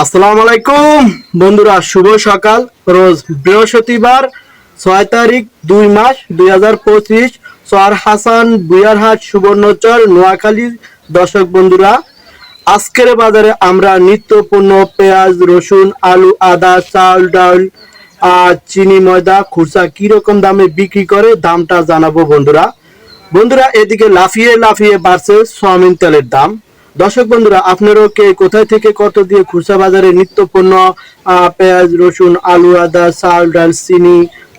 আসসালামু আলাইকুম। বন্ধুরা, শুভ সকাল। রোজ বৃহস্পতিবার, ছয় তারিখ, দুই মাস, দুই হাজার পঁচিশ। সোয়ার হাসান বুয়ারহাট সুবর্ণচর, নোয়াখালী। দর্শক বন্ধুরা, আজকের বাজারে আমরা নিত্য পণ্য, পেঁয়াজ, রসুন, আলু, আদা, চাল, ডাল আর চিনি, ময়দা খুরসা কি রকম দামে বিক্রি করে দামটা জানাব বন্ধুরা। বন্ধুরা, এদিকে লাফিয়ে লাফিয়ে বাড়ছে সোয়াবিন তেলের দাম। দর্শক বন্ধুরা, আপনারাও কে, কোথায় থেকে কত দিয়ে খুচরা বাজারে নিত্য পণ্য পেঁয়াজ, রসুন, আলু, আদা, চাল, ডাল, চিনি,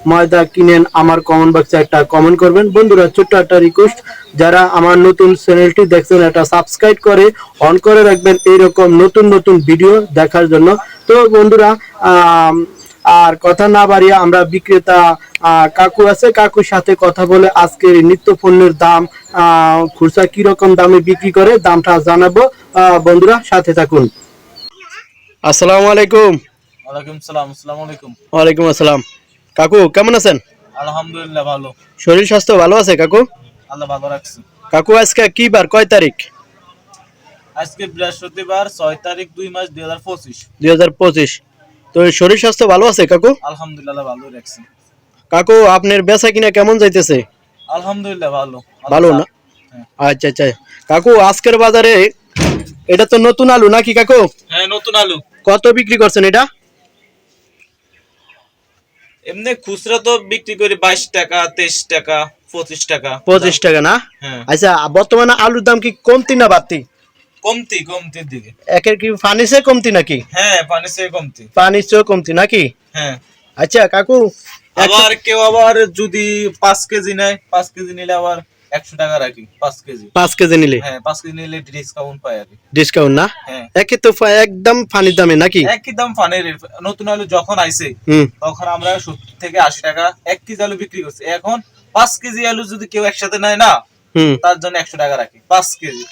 ময়দা কিনেন আমার কমেন্ট বক্সে একটা কমেন্ট করবেন। বন্ধুরা, ছোট্ট একটা রিকোয়েস্ট যারা আমার নতুন চ্যানেলটি দেখছেন এটা সাবস্ক্রাইব করে অন করে রাখবেন, এইরকম নতুন নতুন ভিডিও দেখার জন্য। তো বন্ধুরা আর কথা না বাড়িয়ে আমরা বিক্রেতা কাকু আছে কাকুর সাথে কথা বলে আজকের নিত্য পণ্যের দাম খুচরা কি দামে বিক্রি করে দামটা জানাব। বন্ধুরা সাথে থাকুন। আসসালামু আলাইকুম। ওয়ালাইকুম সালাম আসসালামু আলাইকুম। ওয়ালাইকুম আসসালাম। কাকু কেমন আছেন? আলহামদুলিল্লাহ ভালো। শরীর স্বাস্থ্য ভালো আছে কাকু? আল্লাহ ভালো রাখছে। কাকু আজকে কি বার কয় তারিখ? আজকে বৃহস্পতিবার ছয় তারিখ দুই মাস দুই হাজার পঁচিশ। দুই হাজার পঁচিশ। তো শরীর স্বাস্থ্য ভালো আছে কাকু? আলহামদুলিল্লাহ ভালো রাখছে। কাকু আপনার বেচা কিনা কেমন যাইতেছে? আলহামদুলিল্লাহ ভালো। ভালো না? হ্যাঁ। আচ্ছা আচ্ছা। কাকু আজকের বাজারে এটা তো নতুন আলু নাকি কাকু? হ্যাঁ নতুন আলু। কত বিক্রি করছেন এটা? এমনি খুচরা তো বিক্রি করি বাইশ টাকা তেইশ টাকা পঁচিশ টাকা। পঁচিশ টাকা না? হ্যাঁ। আচ্ছা বর্তমানে আলুর দাম কি কমতি না বাড়তি? কমতি কমতির দিকে। একের কি ফানিসে কমতি নাকি? হ্যাঁ পানি সে কমতি। চেয়েও কমতি নাকি? হ্যাঁ। আচ্ছা কাকু আবার কেউ আবার যদি পাঁচ কেজি নেয় পাঁচ কেজি নিলে আবার একশো টাকা রাখি পাঁচ কেজি। পাঁচ কেজি নিলে? হ্যাঁ পাঁচ কেজি নিলে ডিসকাউন্ট পাই আর ডিসকাউন্ট না? হ্যাঁ। একে তো একদম ফানির দামে নাকি? একই দাম ফানের। নতুন আলু যখন আইছে তখন আমরা সত্তর থেকে আশি টাকা এক কেজি আলু বিক্রি করছি। এখন পাঁচ কেজি আলু যদি কেউ একসাথে নেয় না তার জন্য একশো টাকা রাখি পাঁচ কেজি।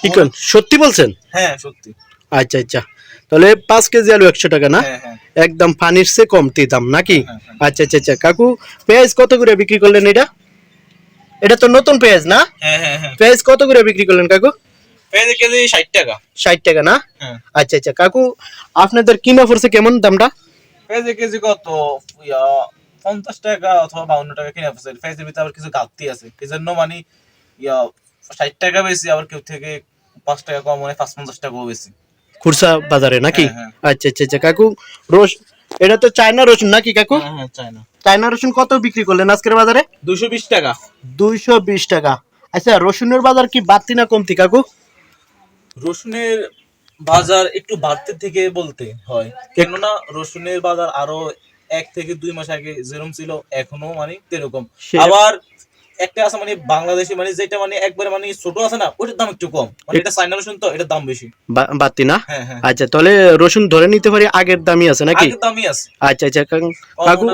সত্যি বলছেন? হ্যাঁ সত্যি। আচ্ছা আচ্ছা। তাহলে পাঁচ কেজি আলু একশো টাকা না? হ্যাঁ হ্যাঁ। একদম চেয়ে কমতি দাম নাকি? হ্যাঁ। আচ্ছা আচ্ছা আচ্ছা। কাকু পেঁয়াজ কত করে বিক্রি করলেন এটা? এটা তো নতুন পেঁয়াজ না? পেঁয়াজ কত করে বিক্রি করলেন কাকু? পেঁয়াজের কেজি ষাট টাকা। ষাট টাকা না? আচ্ছা আচ্ছা। কাকু আপনাদের কিনা পড়ছে কেমন দামটা? পেঁয়াজের কেজি কত? পঞ্চাশ টাকা অথবা বাউন্ন টাকা কিনে ফেলছে পেঁয়াজের ভিতরে আবার কিছু ঘাটতি আছে। এই জন্য মানে ইয়া ষাট টাকা বেশি আবার কেউ থেকে পাঁচ টাকা কম মানে পাঁচ পঞ্চাশ টাকাও বেশি। খুরসা বাজারে নাকি? হ্যাঁ, আচ্ছা আচ্ছা আচ্ছা কাকু রস এটা তো চায়না রসুন নাকি কাকু? হ্যাঁ হ্যাঁ চাই না চায়না রসুন কত বিক্রি করলেন আজকের বাজারে? দুশো বিশ টাকা। দুইশো বিশ টাকা। আচ্ছা রসুনের বাজার কি বাড়তি না কমতি কাকু? রসুনের বাজার একটু বাড়তে থেকে বলতে হয়। কেননা রসুনের বাজার আরও এক থেকে দুই মাস আগে যেরকম ছিল এখনও মানে তেরকম। আবার একটা আছে মানে বাংলাদেশি মানে যেটা মানে একবারে মানে ছোট আছে না ওটার দাম একটু কম। মানে এটা চাইনা রসুন তো এটার দাম বেশি। বা- বাড়তি না? হ্যাঁ হ্যাঁ। আচ্ছা তাহলে রসুন ধরে নিতে পারি আগের দামই আছে নাকি? আগের দামই আছে। আচ্ছা আচ্ছা কাকু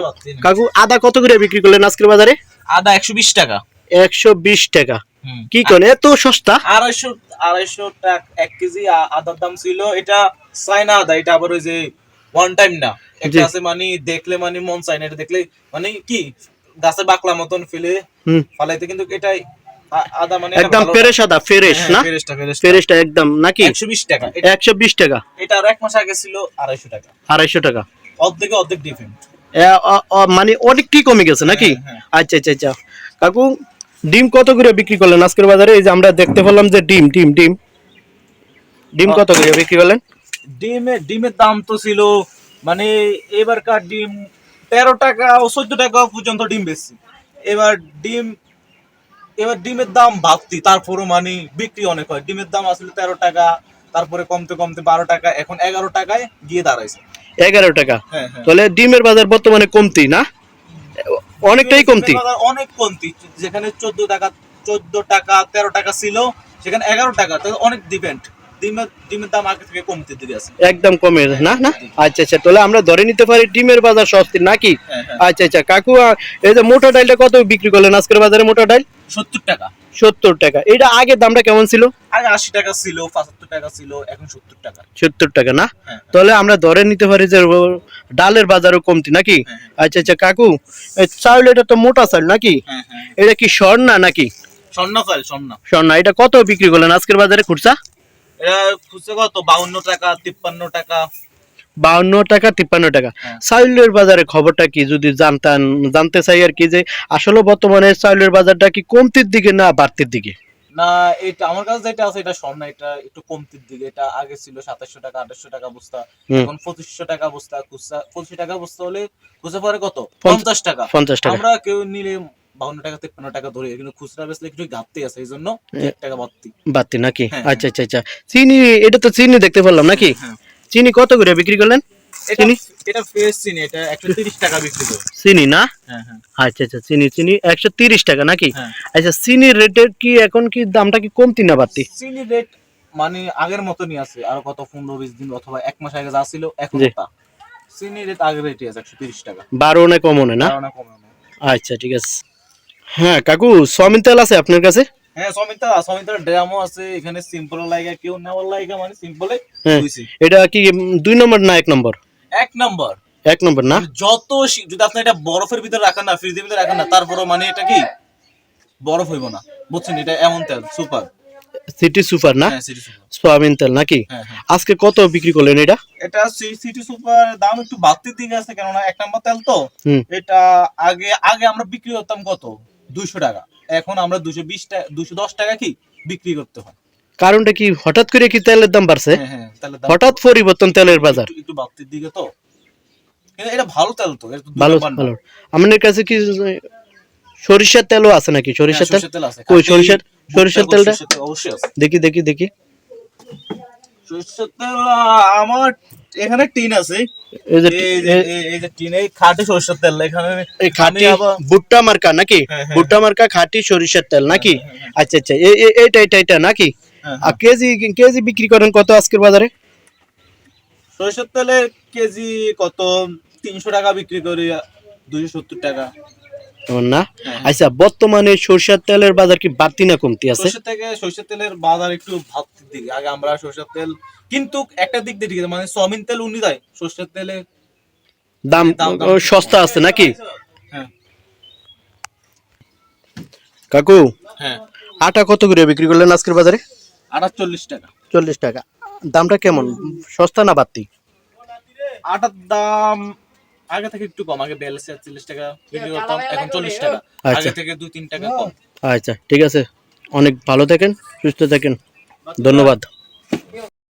কাকু আদা কত করে বিক্রি করলেন আজকের বাজারে? আদা একশো বিশ টাকা। একশো বিশ টাকা। হুম। কি করেন এত সস্তা? আড়াইশো আড়াইশো টাকা এক কেজি আদার দাম ছিল এটা চাইনা আদা এটা আবার ওই যে ওয়ান টাইম না। একটা আছে মানে দেখলে মানে মন চায় না এটা দেখলে মানে কি গাছের বাকলা মতন ফেলে ফালাইতে কিন্তু এটাই মানে একদম ভালো- ফ্রেশ আদা ফ্রেশ হ্যাঁ, না? ফেরেশটা, একদম নাকি? একশো বিশ টাকা। এটা- একশো বিশ টাকা। এটা আর এক মাস আগে ছিল আড়াইশো টাকা। আড়াইশো টাকা। অর্ধেকে অর্ধেক ডিফারেন্ট মানে কমে গেছে নাকি? হ্যাঁ, হ্যাঁ। আচ্ছা আচ্ছা আচ্ছা। কাকু ডিম কত করে বিক্রি করলেন? আজকের বাজারে এই যে আমরা দেখতে পেলাম যে ডিম ডিম ডিম। ডিম কত করে বিক্রি করলেন? ডিমের ডিমের দাম তো ছিল মানে এবারকার ডিম তেরো টাকা ও চোদ্দ টাকা পর্যন্ত ডিম বেশি এবার ডিম এবার ডিমের দাম বাড়তি তারপরও মানে বিক্রি অনেক হয়। ডিমের দাম আসলে তেরো টাকা তারপরে কমতে কমতে বারো টাকা এখন এগারো টাকায় গিয়ে দাঁড়াইছে। এগারো টাকা? হ্যাঁ হ্যাঁ। তাহলে ডিমের বাজার বর্তমানে কমতি না? অনেকটাই কমতি। বাজার অনেক কমতি। যেখানে চোদ্দ টাকা চোদ্দ টাকা তেরো টাকা ছিল সেখানে এগারো টাকা তাহলে অনেক ডিপেন্ড ডিমের ডিমের দাম আগে থেকে কমতে দিকে আছে। একদম কমে না না? আচ্ছা আচ্ছা তাহলে আমরা ধরে নিতে পারি ডিমের বাজার সস্তি নাকি? হ্যাঁ হ্যাঁ। আচ্ছা আচ্ছা কাকু এই যে মোটা ডালটা কত বিক্রি করলেন আজকের বাজারে মোটা ডাল? সত্তর টাকা। সত্তর টাকা। এটা আগের দামটা কেমন ছিল? আগে আশি টাকা ছিল পঁচাত্তর টাকা ছিল এখন সত্তর টাকা। সত্তর টাকা না? হ্যাঁ তাহলে আমরা ধরে নিতে পারি যে ডালের বাজারও কমতি নাকি? হ্যাঁ, আচ্ছা আচ্ছা কাকু চাউল এটা তো মোটা চাল নাকি? হ্যাঁ হ্যাঁ। এটা কি স্বর্ণা নাকি? স্বর্ণ চাল স্বর্ণা। স্বর্ণা এটা কত বিক্রি করলেন আজকের বাজারে খুচরা? খুচরা কত? বাউন্ন টাকা তিপ্পান্ন টাকা। বাউন্ন টাকা তিপ্পান্ন টাকা। হ্যাঁ। চাউলের বাজারে খবরটা কি? যদি জানতাম জানতে চাই আর কি যে আসলে বর্তমানে চাউলের বাজারটা কি কমতির দিকে না বাড়তির দিকে? না এটা আমার কাছে যেটা আছে এটা সব না এটা একটু কমতির দিকে। এটা আগে ছিল সাতাশশো টাকা আঠাশশো টাকা বস্তা। এখন পঁচিশশো টাকা বস্তা খুচরা পঁচিশ টাকা বস্তা হলে খুচরা পরে কত? পঞ্চাশ টাকা। পঞ্চাশ টাকা। আমরা কেউ নিলে বাউন্ন টাকা তেপ্পান্ন টাকা ধরে। কিন্তু খুচরা বেচলে ঘাটতি আছে এই জন্য এক টাকা বাড়তি। বাড়তি নাকি? হ্যাঁ, আচ্ছা আচ্ছা আচ্ছা। চিনি এটা তো চিনি দেখতে পারলাম নাকি? হ্যাঁ। চিনি কত করে বিক্রি করলেন? চিনি? এটা ফ্রেশ চিনি এটা একশো তিরিশ টাকা বিক্রি করে। চিনি না? হ্যাঁ হ্যাঁ। আচ্ছা আচ্ছা চিনি চিনি একশো তিরিশ টাকা নাকি? হ্যাঁ। আচ্ছা চিনির রেটের কি এখন কি দামটা কি কমতি না বাড়তি? চিনি রেট মানে আগের মতনই আছে আর কত পনেরো বিশ দিন অথবা এক মাস আগে যা ছিল এখন জি। তা। চিনি রেট আগের রেটই আছে একশো তিরিশ টাকা। বারো না কমনে না। আচ্ছা ঠিক আছে। হ্যাঁ কাকু সয়াবিন তেল আছে আপনার কাছে? হ্যাঁ সমিতা সমিতার ড্রামও আছে এখানে সিম্পল লাইগা কেউ নেওয়ার লাইগা মানে সিম্পলে হ্যাঁ। এটা কি দুই নম্বর না এক নম্বর? এক নাম্বার। এক নম্বর না? যত শী- যদি আপনি এটা বরফের ভিতরে রাখেন না ফ্রিজের ভিতরে রাখেন না তারপরও মানে এটা কি? বরফ হইব না। বুঝছেন এটা এমন তেল সুপার সিটি সুপার না? হ্যাঁ সিটি সুপার তেল নাকি? হ্যাঁ আজকে কত বিক্রি করলেন এটা? এটা সিটি সুপার দাম একটু বাড়তির দিকে আছে কেননা এক নাম্বার তেল তো। এটা আগে আগে আমরা বিক্রি করতাম কত? দুইশো টাকা। এখন আমরা দুশো বিশ টাকা দুশো দশ টাকা কি বিক্রি করতে হয়। কারণটা কি হঠাৎ করে কি তেলের দাম বাড়ছে? হ্যাঁ হ্যাঁ হঠাৎ পরিবর্তন তেলের বাজার। একটু- বাড়তির দিকে তো। এটা ভালো তেল তো ভালো ভালো। আমাদের কাছে কি সরিষার তেলও আছে নাকি? হ্যাঁ, সরিষার তেল? সরষের তেল কই সরিষার সরিষার তেলটা? অবশ্যই আছে। দেখি দেখি দেখি। সরষের তেল আমার এখানে টিন আছে। এই যে এই যে এই- এই যে টিন এই খাঁটি সরষের তেল। এখানে এই খাঁটি ভুট্টা মার্কা নাকি? হ্যাঁ, হ্যাঁ। ভুট্টা মার্কা খাঁটি সরিষার তেল নাকি? হ্যাঁ, আচ্ছা আচ্ছা। এই- এই- এইটা এটা নাকি? আর কেজি কেজি বিক্রি করেন কত আজকের বাজারে? সরষের তেলের কেজি কত? তিনশো টাকা বিক্রি করি দুইশো সত্তর টাকা। এমন না? হ্যাঁ। আচ্ছা বর্তমানে সরিষার তেলের বাজার কি বাড়তি না কমতি আছে? সরষের থেকে সরষের তেলের বাজার একটু দিকে। আগে আমরা সরষের তেল কিন্তু একটা দিক দিয়ে ঠিক আছে মানে সয়াবিন তেল উনি দেয় সরষের তেলে দাম দাম- সস্তা আছে নাকি? হ্যাঁ। কাকু হ্যাঁ। আটা কত করে বিক্রি করলেন আজকের বাজারে? আটাচল্লিশ টাকা। চল্লিশ টাকা। দামটা কেমন? সস্তা না বাড়তি? আটার দাম আগে থেকে একটু কম আগে বিয়াল্লিশ চল্লিশ টাকা বিক্রি করতাম এখন চল্লিশ টাকা। আচ্ছা। আগে থেকে দুই তিন টাকা কম। আচ্ছা ঠিক আছে। অনেক ভালো থাকেন সুস্থ থাকেন ধন্যবাদ।